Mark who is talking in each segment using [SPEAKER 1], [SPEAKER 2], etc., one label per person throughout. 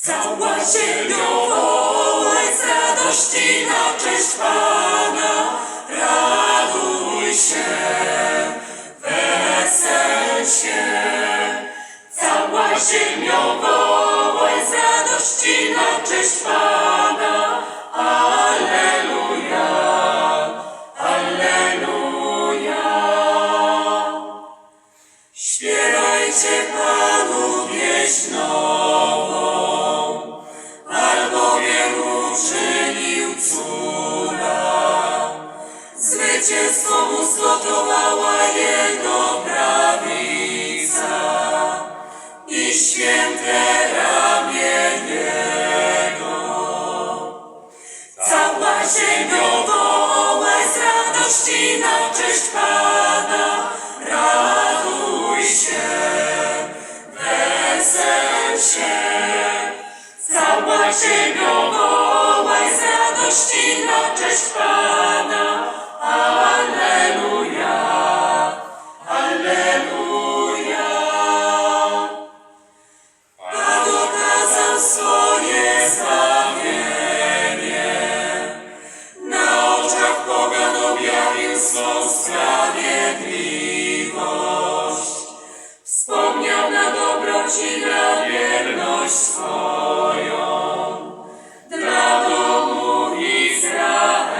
[SPEAKER 1] Cała ziemio wołaj z radości na cześć Pana. Raduj się, wesel się. Cała ziemio wołaj z radości na cześć Pana. Alleluja, Alleluja. Śpiewajcie Panu pieśń Mu zgotowała Jego prawica i święte ramię Jego. Cała ziemio wołaj z radości na cześć Pana. Raduj się, wesel się. Cała ziemio wołaj z radości na cześć Pana. Twą sprawiedliwość. Na wierność swoją dla Izraela.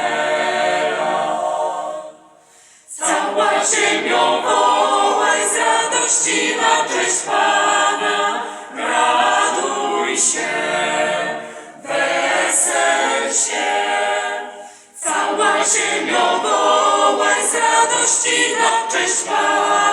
[SPEAKER 1] Cała ziemią wołaj z radości na cześć Pana, raduj się, się. Cała ziemią Espanha.